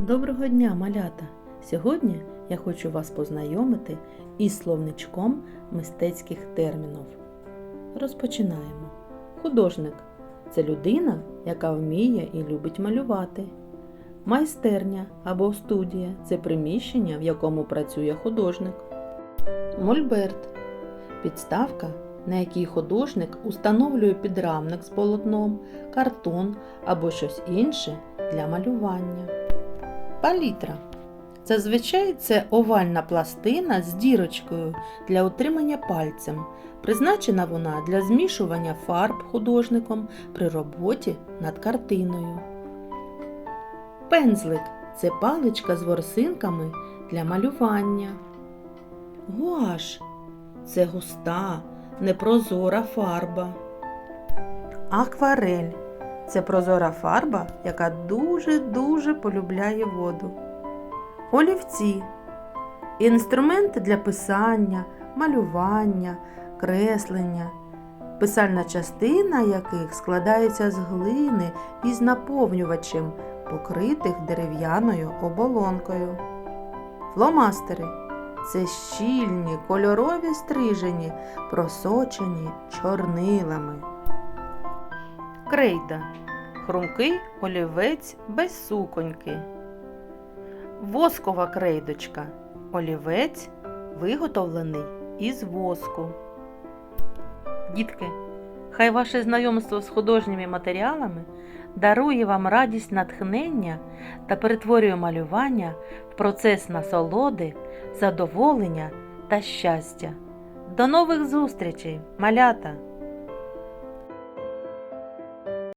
Доброго дня, малята! Сьогодні я хочу вас познайомити із словничком мистецьких термінів. Розпочинаємо. Художник це людина, яка вміє і любить малювати. Майстерня або студія це приміщення, в якому працює художник. Мольберт підставка, на якій художник установлює підрамник з полотном, картон або щось інше для малювання. Палітра. Зазвичай це овальна пластина з дірочкою для утримання пальцем. Призначена вона для змішування фарб художником при роботі над картиною. Пензлик це паличка з ворсинками для малювання. Гуаш це густа, непрозора фарба. Акварель це прозора фарба, яка дуже-дуже полюбляє воду. Олівці інструменти для писання, малювання, креслення, писальна частина яких складається з глини із наповнювачем, покритих дерев'яною оболонкою. Фломастери це щільні кольорові стрижені, просочені чорнилами. Крейда хрумкий олівець без суконьки. Воскова крейдочка олівець виготовлений із воску. Дітки, хай ваше знайомство з художніми матеріалами дарує вам радість натхнення та перетворює малювання в процес насолоди, задоволення та щастя. До нових зустрічей, малята!